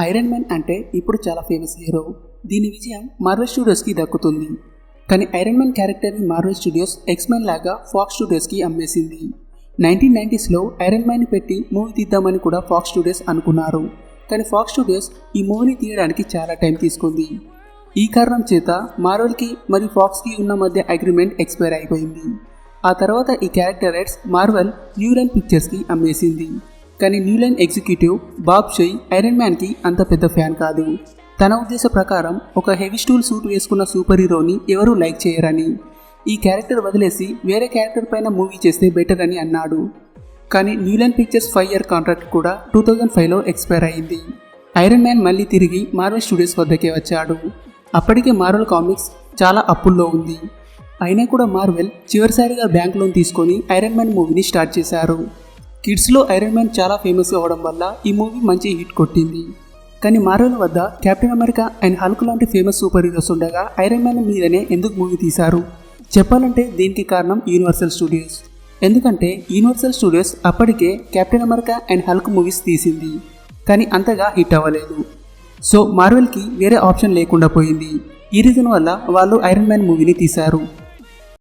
Iron man అంటే ఇప్పుడు చాలా ఫేమస్ హీరో దీని విజయం మార్వెల్ స్టూడియోస్కి దక్కుతుంది. కానీ ఐరన్ మ్యాన్ క్యారెక్టర్ని మార్వెల్ స్టూడియోస్ ఎక్స్మెన్ లాగా ఫాక్స్ స్టూడియోస్కి అమ్మేసింది. నైన్టీన్ నైంటీస్లో ఐరన్ మ్యాన్ పెట్టి మూవీ తీద్దామని కూడా ఫాక్స్ స్టూడియోస్ అనుకున్నారు. కానీ ఫాక్స్ స్టూడియోస్ ఈ మూవీని తీయడానికి చాలా టైం తీసుకుంది. ఈ కారణం చేత మార్వెల్కి మరియు ఫాక్స్కి ఉన్న మధ్య అగ్రిమెంట్ ఎక్స్పైర్ అయిపోయింది. ఆ తర్వాత ఈ character rights Marvel New Line పిక్చర్స్కి అమ్మేసింది. కానీ New Line executive Bob Shaye Iron మ్యాన్కి అంత పెద్ద ఫ్యాన్ కాదు. తన ఉద్దేశ ప్రకారం ఒక హెవీ స్టూల్ సూట్ వేసుకున్న సూపర్ హీరోని ఎవరూ లైక్ చేయరని ఈ క్యారెక్టర్ వదిలేసి వేరే క్యారెక్టర్ పైన మూవీ చేస్తే బెటర్ అని అన్నాడు. కానీ New Line pictures five year contract కూడా టూ థౌజండ్ ఫైవ్లో ఎక్స్పైర్ అయింది. ఐరన్ మ్యాన్ మళ్ళీ తిరిగి మార్వెల్ స్టూడియోస్ వద్దకే వచ్చాడు. అప్పటికే మార్వెల్ కామిక్స్ చాలా అప్పుల్లో ఉంది. అయినా కూడా మార్వెల్ చివరిసారిగా బ్యాంక్ లోన్ తీసుకొని ఐరన్ మ్యాన్ మూవీని స్టార్ట్ చేశారు. కిడ్స్లో ఐరన్ మ్యాన్ చాలా ఫేమస్ అవ్వడం వల్ల ఈ మూవీ మంచి హిట్ కొట్టింది. కానీ మార్వెల్ వద్ద కెప్టెన్ అమెరికా అండ్ హల్క్ లాంటి ఫేమస్ సూపర్ హీరోస్ ఉండగా ఐరన్ మ్యాన్ మీదనే ఎందుకు మూవీ తీశారు? చెప్పాలంటే దీనికి కారణం యూనివర్సల్ స్టూడియోస్. ఎందుకంటే యూనివర్సల్ స్టూడియోస్ అప్పటికే Captain America and Hulk movies తీసింది. కానీ అంతగా హిట్ అవ్వలేదు. సో మార్వెల్కి వేరే ఆప్షన్ లేకుండా పోయింది. ఈ రీజన్ వల్ల వాళ్ళు ఐరన్ మ్యాన్ మూవీని తీశారు.